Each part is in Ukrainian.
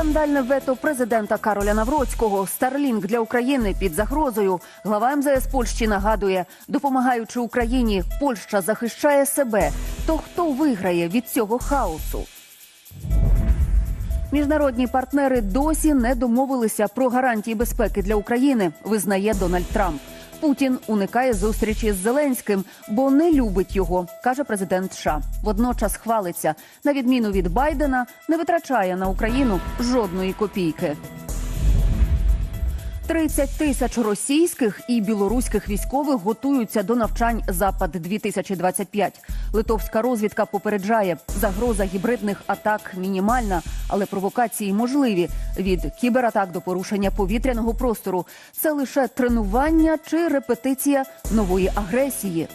Скандальне вето президента Кароля Навроцького Старлінг для України під загрозою. Глава МЗС Польщі нагадує, допомагаючи Україні, Польща захищає себе. То хто виграє від цього хаосу? Міжнародні партнери досі не домовилися про гарантії безпеки для України, визнає Дональд Трамп. Путін уникає зустрічі з Зеленським, бо не любить його, каже президент США. Водночас хвалиться, на відміну від Байдена, не витрачає на Україну жодної копійки. 30 тисяч російських і білоруських військових готуються до навчань Запад 2025 Литовська розвідка попереджає, загроза гібридних атак мінімальна, але провокації можливі від кібератак до порушення повітряного простору. Це лише тренування чи репетиція нової агресії.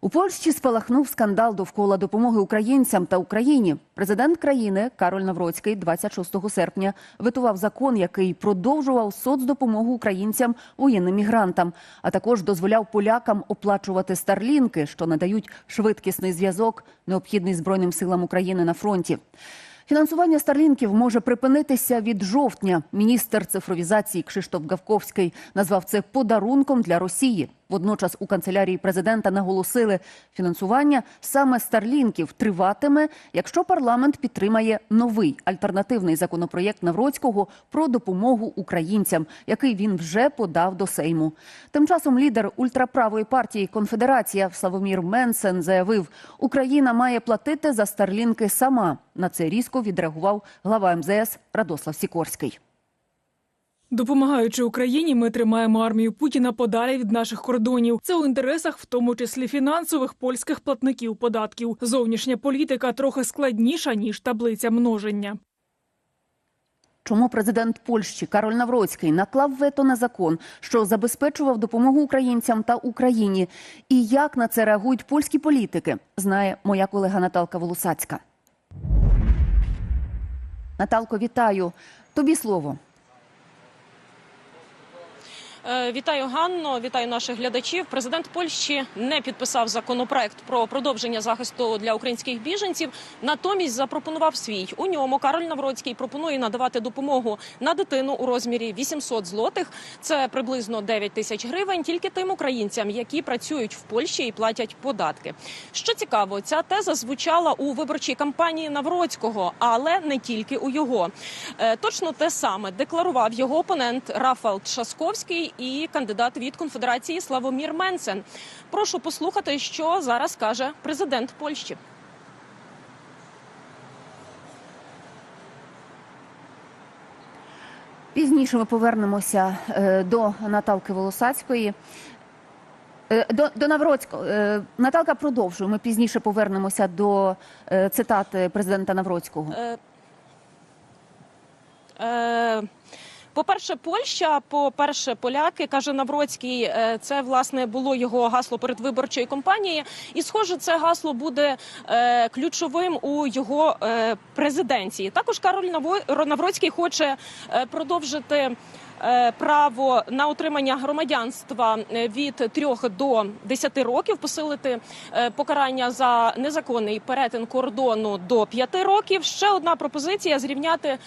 У Польщі спалахнув скандал довкола допомоги українцям та Україні. Президент країни Кароль Навроцький 26 серпня витував закон, який продовжував соцдопомогу українцям воєнним мігрантам, а також дозволяв полякам оплачувати старлінки, що надають швидкісний зв'язок, необхідний збройним силам України на фронті. Фінансування старлінків може припинитися від жовтня. Міністр цифровізації Кшиштоф Гавковський назвав це подарунком для Росії. Водночас у канцелярії президента наголосили, фінансування саме старлінків триватиме, якщо парламент підтримає новий альтернативний законопроєкт Навроцького про допомогу українцям, який він вже подав до Сейму. Тим часом лідер ультраправої партії Конфедерація Славомір Менсен заявив, Україна має платити за старлінки сама. На це різко відреагував глава МЗС Радослав Сікорський. Допомагаючи Україні, ми тримаємо армію Путіна подалі від наших кордонів. Це у інтересах, в тому числі фінансових польських платників податків. Зовнішня політика трохи складніша ніж таблиця множення. Чому президент Польщі Кароль Навроцький наклав вето на закон, що забезпечував допомогу українцям та Україні, і як на це реагують польські політики, знає моя колега Наталка Волосацька. Наталко, вітаю. Тобі слово. Е, Вітаю Ганно, вітаю наших глядачів. Президент Польщі не підписав законопроект про продовження захисту для українських біженців. Натомість запропонував свій. У ньому Кароль Навроцький пропонує надавати допомогу на дитину у розмірі 800 злотих. Це приблизно 9 тисяч гривень. Тільки тим українцям, які працюють в Польщі і платять податки. Що цікаво, ця теза звучала у виборчій кампанії Навроцького, але не тільки у його. Е, Точно те саме декларував його опонент Рафал Шасковський і кандидат від конфедерації Славомір Менсен. Прошу послухати, що зараз каже президент Польщі. Пізніше ми повернемося е, до Наталки Волосацької. Е, До, до Навроцького Е, Наталка продовжує. Ми пізніше повернемося до цитати президента Навроцького. Е, е, По-перше, Польща, по-перше, поляки каже Навроцький. е, Це власне було його гасло передвиборчої кампанії, і схоже, це гасло буде е, ключовим у його е, президенції. Також Кароль Навроцький хоче продовжити. Право на отримання громадянства від 3 до 10 років посилити покарання за незаконний перетин кордону до 5 років. Ще одна пропозиція зрівняти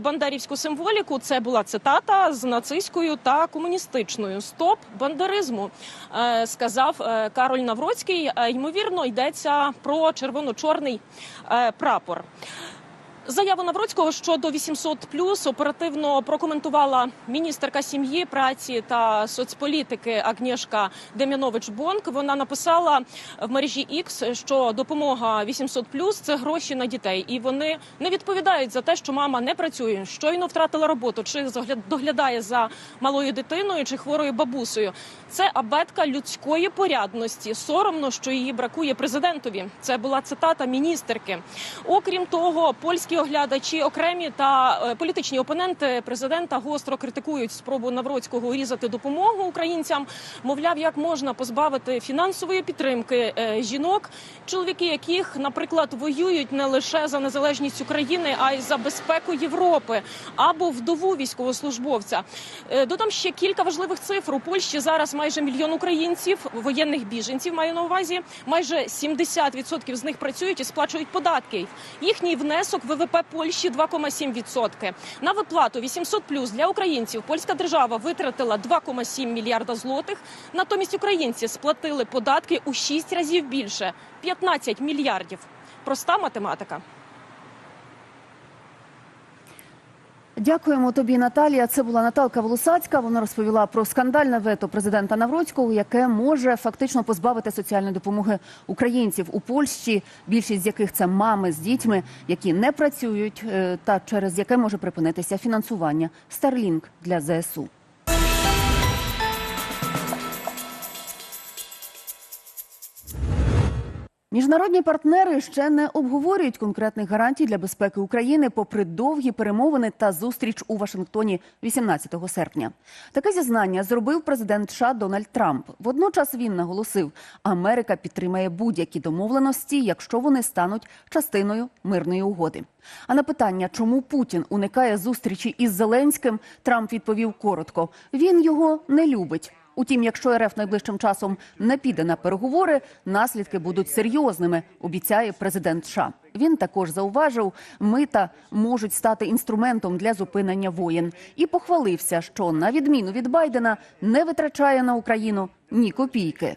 бандерівську символіку. Це була цитата з нацистською та комуністичною. Стоп бандеризму, е, сказав е, Кароль Навроцький. Е, Ймовірно, йдеться про червоно-чорний прапор. Заяву Навроцького щодо 800+, оперативно прокоментувала міністерка сім'ї, праці та соцполітики Агнєшка Дем'янович-Бонк. Вона написала в мережі X, що допомога 800+, – це гроші на дітей, і вони не відповідають за те, що мама не працює, щойно втратила роботу, чи доглядає за малою дитиною чи хворою бабусею. Це абетка людської порядності. Соромно, що її бракує президентові. Це була цитата міністерки. Окрім того, польські оглядачі окремі та е, політичні опоненти президента гостро критикують спробу Навроцького урізати допомогу українцям. Мовляв, як можна позбавити фінансової підтримки е, жінок, чоловіки яких, наприклад, воюють не лише за незалежність України, а й за безпеку Європи або вдову військовослужбовця. Е, Додам ще кілька важливих цифр. У Польщі зараз майже мільйон українців, воєнних біженців маю на увазі. Майже 70% з них працюють і сплачують податки. Їхній внесок в ВВП Польщі 2,7%. На виплату 800 плюс для українців польська держава витратила 2,7 мільярда злотих. Натомість українці сплатили податки у 6 разів більше 15 мільярдів. Проста математика. Дякуємо тобі, Наталія. Це була Наталка Волосацька. Вона розповіла про скандальне вето президента Навроцького, яке може фактично позбавити соціальної допомоги українців у Польщі, більшість з яких це мами з дітьми, які не працюють, е, та через яке може припинитися фінансування Starlink для ЗСУ. Міжнародні партнери ще не обговорюють конкретних гарантій для безпеки України, попри довгі перемовини та зустріч у Вашингтоні 18 серпня. Таке зізнання зробив президент США Дональд Трамп. Водночас він наголосив, Америка підтримає будь-які домовленості, якщо вони стануть частиною мирної угоди. А на питання, чому Путін уникає зустрічі із Зеленським, Трамп відповів коротко: він його не любить. Утім, якщо РФ найближчим часом не піде на переговори, наслідки будуть серйозними, обіцяє президент США. Він також зауважив, мита можуть стати інструментом для зупинення воєн і похвалився, що на відміну від Байдена не витрачає на Україну ні копійки.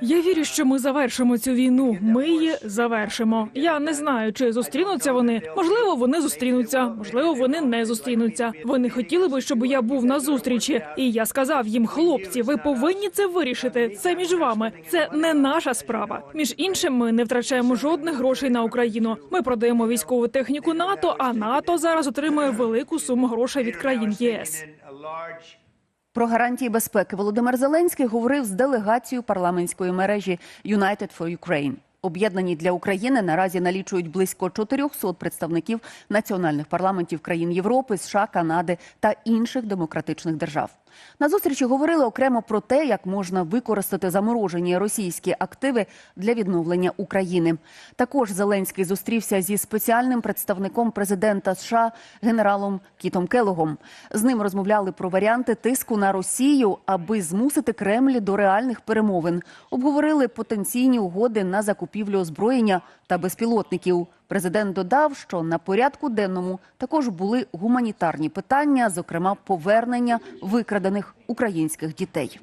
Я вірю, що ми завершимо цю війну. Ми її завершимо. Я не знаю, чи зустрінуться вони. Можливо, вони зустрінуться, можливо, вони не зустрінуться. Вони хотіли би, щоб я був на зустрічі. І я сказав їм, хлопці, ви повинні це вирішити. Це між вами. Це не наша справа. Між іншим, ми не втрачаємо жодних грошей на Україну. Ми продаємо військову техніку НАТО, а НАТО зараз отримує велику суму грошей від країн ЄС. Про гарантії безпеки Володимир Зеленський говорив з делегацією парламентської мережі United for Ukraine. Об'єднані для України наразі налічують близько 400 представників національних парламентів країн Європи, США, Канади та інших демократичних держав. На зустрічі говорили окремо про те, як можна використати заморожені російські активи для відновлення України. Також Зеленський зустрівся зі спеціальним представником президента США генералом Кітом Келогом. З ним розмовляли про варіанти тиску на Росію, аби змусити Кремль до реальних перемовин. Обговорили потенційні угоди на закупівлю озброєння та безпілотників. Президент додав, що на порядку денному також були гуманітарні питання, зокрема повернення викрадених українських дітей.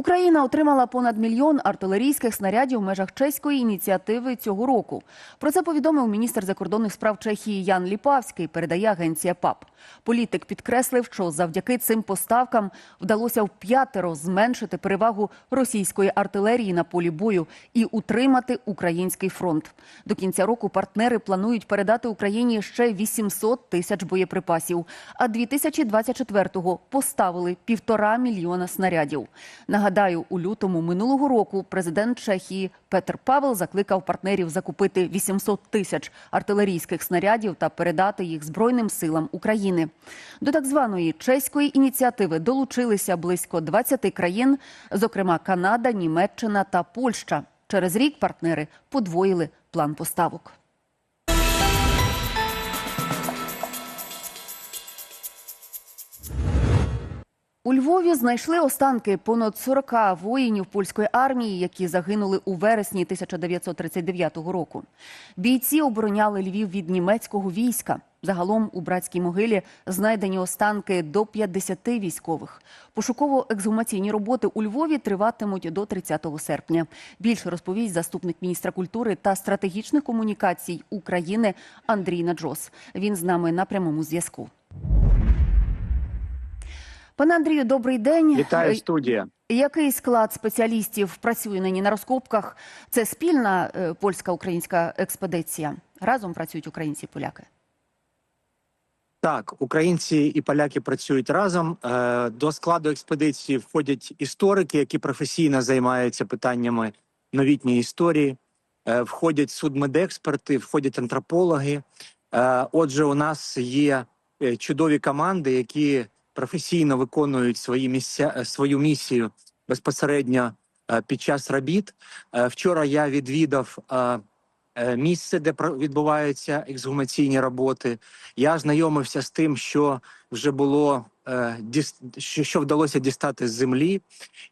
Україна отримала понад мільйон артилерійських снарядів в межах чеської ініціативи цього року. Про це повідомив міністр закордонних справ Чехії Ян Ліпавський. Передає агенція ПАП. Політик підкреслив, що завдяки цим поставкам вдалося вп'ятеро зменшити перевагу російської артилерії на полі бою і утримати український фронт. До кінця року партнери планують передати Україні ще 800 тисяч боєприпасів. А 2024-го поставили півтора мільйона снарядів. Нагадаю, у лютому минулого року президент Чехії Петр Павел закликав партнерів закупити 800 тисяч артилерійських снарядів та передати їх Збройним силам України. До так званої чеської ініціативи долучилися близько 20 країн, зокрема Канада, Німеччина та Польща. Через рік партнери подвоїли план поставок. У Львові знайшли останки понад 40 воїнів польської армії, які загинули у вересні 1939 року. Бійці обороняли Львів від німецького війська. Загалом у братській могилі знайдені останки до 50 військових. Пошуково-ексгумаційні роботи у Львові триватимуть до 30 серпня. Більше розповість заступник міністра культури та стратегічних комунікацій України Андрій Наджос. Він з нами на прямому зв'язку. Пане Андрію, добрий день. Вітаю Е, студія. Який склад спеціалістів працює нині на розкопках? Це спільна е, польська-українська експедиція. Разом працюють українці і поляки. Так, українці і поляки працюють разом. Е, До складу експедиції входять історики, які професійно займаються питаннями новітньої історії. входять судмедексперти, входять антропологи. Отже, у нас є чудові команди, які професійно виконують свої місця, е, свою місію безпосередньо е, під час робіт. Е, Вчора я відвідав місце, де відбуваються ексгумаційні роботи. Я знайомився з тим, що вже було е, що, вдалося дістати з землі.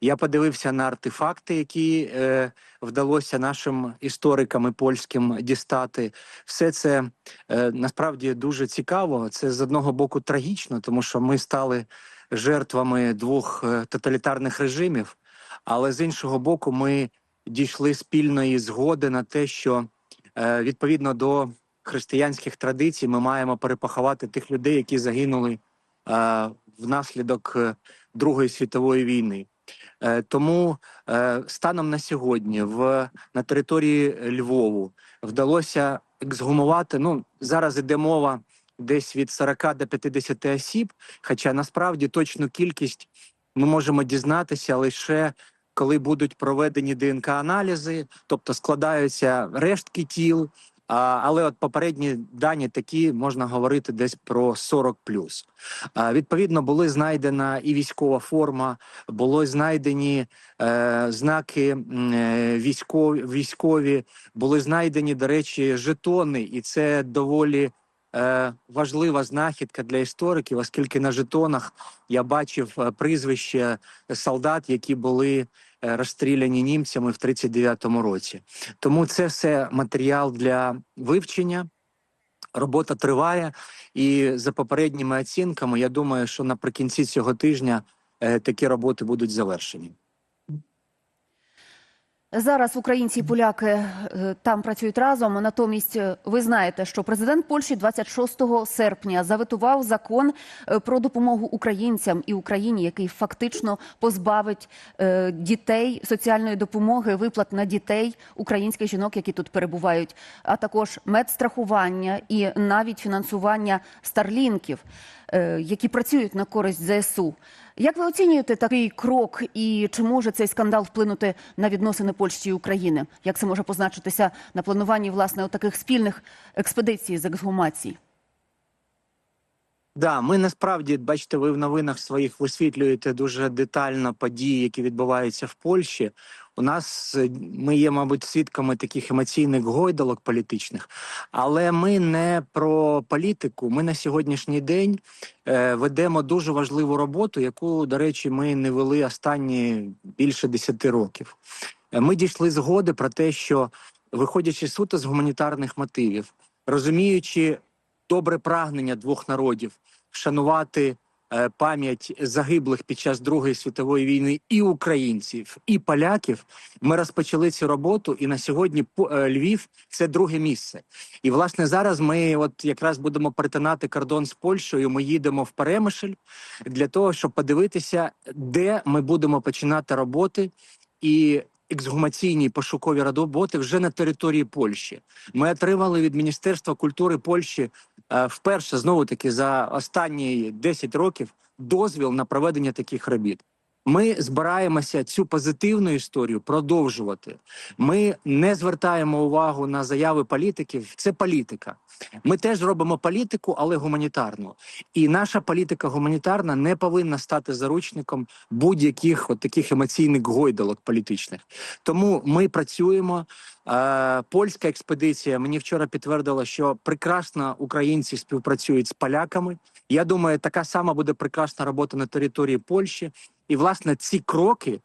Я подивився на артефакти, які е, вдалося нашим історикам і польським дістати. Все це е, насправді дуже цікаво. Це з одного боку трагічно, тому що ми стали жертвами двох е, тоталітарних режимів. Але з іншого боку, ми дійшли спільної згоди на те, що е, відповідно до християнських традицій ми маємо перепоховати тих людей, які загинули е, внаслідок е, Другої світової війни. Е, Тому е, станом на сьогодні в на території Львову вдалося ексгумувати. Ну зараз іде мова десь від 40 до 50 осіб. Хоча насправді точну кількість ми можемо дізнатися лише коли будуть проведені ДНК-аналізи, тобто складаються рештки тіл. Але от попередні дані такі можна говорити десь про 40 плюс. Відповідно, були знайдена і військова форма, були знайдені е, знаки е, військові, військові, були знайдені, до речі, жетони, і це доволі е, важлива знахідка для істориків, оскільки на жетонах я бачив е, прізвище солдат, які були розстріляні німцями в 39-му році. Тому це все матеріал для вивчення. Робота триває, і за попередніми оцінками, я думаю, що наприкінці цього тижня е, такі роботи будуть завершені. Зараз українці і поляки е, там працюють разом. Натомість, е, ви знаєте, що президент Польщі 26 серпня заветував закон е, про допомогу українцям і Україні, який фактично позбавить дітей соціальної допомоги, виплат на дітей українських жінок, які тут перебувають, а також медстрахування і навіть фінансування старлінків, які працюють на користь ЗСУ. Як ви оцінюєте такий крок, і чи може цей скандал вплинути на відносини Польщі і України? Як це може позначитися на плануванні власне таких спільних експедицій з ексгумації? Да, ми насправді бачите, ви в новинах своїх висвітлюєте дуже детально події, які відбуваються в Польщі. У нас е, ми є, мабуть, свідками таких емоційних гойдалок політичних, але ми не про політику. Ми на сьогоднішній день е, ведемо дуже важливу роботу, яку, до речі, ми не вели останні більше 10 років. Е, Ми дійшли згоди про те, що виходячи суто з гуманітарних мотивів, розуміючи добре прагнення двох народів вшанувати е, пам'ять загиблих під час Другої світової війни і українців, і поляків. Ми розпочали цю роботу, і на сьогодні е, Львів це друге місце. І власне зараз ми, от якраз будемо перетинати кордон з Польщею. Ми їдемо в Перемишль для того, щоб подивитися, де ми будемо починати роботи і. Ексгумаційні пошукові роботи вже на території Польщі. Ми отримали від Міністерства культури Польщі е, вперше знову таки за останні 10 років дозвіл на проведення таких робіт. Ми збираємося цю позитивну історію продовжувати. Ми не звертаємо увагу на заяви політиків. Це політика. Ми теж робимо політику, але гуманітарну. І наша політика гуманітарна не повинна стати заручником будь-яких от таких емоційних гойдалок політичних. Тому ми працюємо. Е, польська експедиція мені вчора підтвердила, що прекрасно українці співпрацюють з поляками. Я думаю, така сама буде прекрасна робота на території Польщі. І власне ці кроки.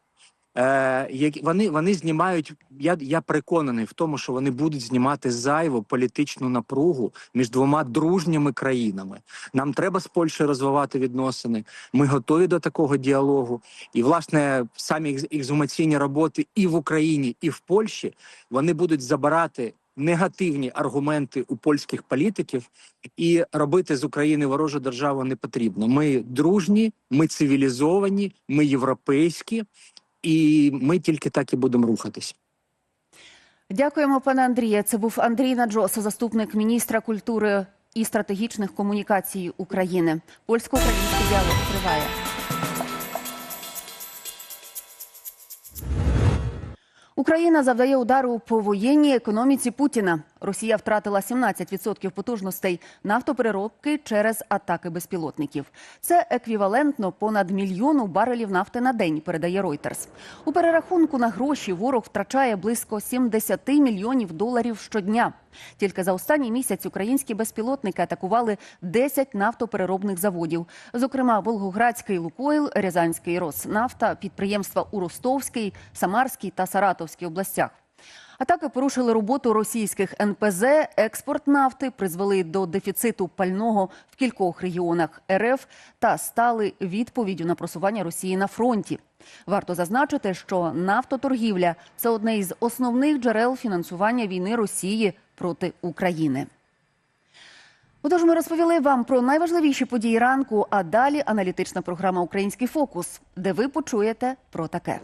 Е, які вони, вони знімають. Я, я переконаний в тому, що вони будуть знімати зайву політичну напругу між двома дружніми країнами. Нам треба з Польщею розвивати відносини. Ми готові до такого діалогу. І власне самі ексгумаційні роботи і в Україні, і в Польщі вони будуть забирати негативні аргументи у польських політиків, і робити з України ворожу державу не потрібно. Ми дружні, ми цивілізовані, ми європейські, і ми тільки так і будемо рухатись. Дякуємо, пане Андріє. Це був Андрій Наджос, заступник міністра культури і стратегічних комунікацій України. Польсько-український діалог триває. Україна завдає удару по воєнній економіці Путіна. Росія втратила 17% потужностей нафтопереробки через атаки безпілотників. Це еквівалентно понад мільйону барелів нафти на день. Передає Reuters. У перерахунку на гроші ворог втрачає близько 70 мільйонів доларів щодня. Тільки за останній місяць українські безпілотники атакували 10 нафтопереробних заводів, зокрема Волгоградський Лукойл, Рязанський Роснафта, підприємства у Ростовській, Самарській та Саратовській областях. Атаки порушили роботу російських НПЗ, експорт нафти призвели до дефіциту пального в кількох регіонах РФ та стали відповіддю на просування Росії на фронті. Варто зазначити, що нафтоторгівля це одне із основних джерел фінансування війни Росії проти України. Отож, ми розповіли вам про найважливіші події ранку, а далі аналітична програма Український фокус, де ви почуєте про таке.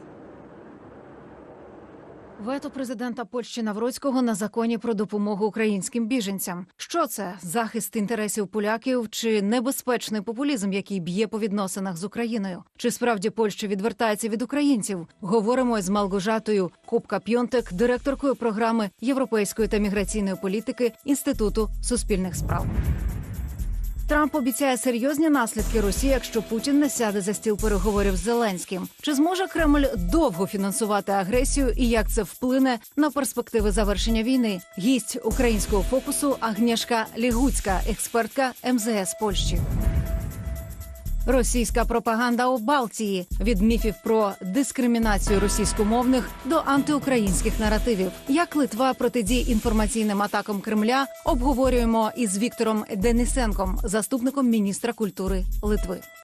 Вето президента Польщі Навроцького на законі про допомогу українським біженцям. Що це захист інтересів поляків чи небезпечний популізм, який б'є по відносинах з Україною? Чи справді Польща відвертається від українців? Говоримо із Малгожатою Купка Пьонтек, директоркою програми європейської та міграційної політики Інституту суспільних справ. Трамп обіцяє серйозні наслідки Росії, якщо Путін не сяде за стіл переговорів з Зеленським. Чи зможе Кремль довго фінансувати агресію і як це вплине на перспективи завершення війни? Гість українського фокусу Агнєшка Лігуцька, експертка МЗС Польщі. Російська пропаганда у Балтії від міфів про дискримінацію російськомовних до антиукраїнських наративів. Як Литва протидіє інформаційним атакам Кремля, обговорюємо із Віктором Денисенком, заступником міністра культури Литви.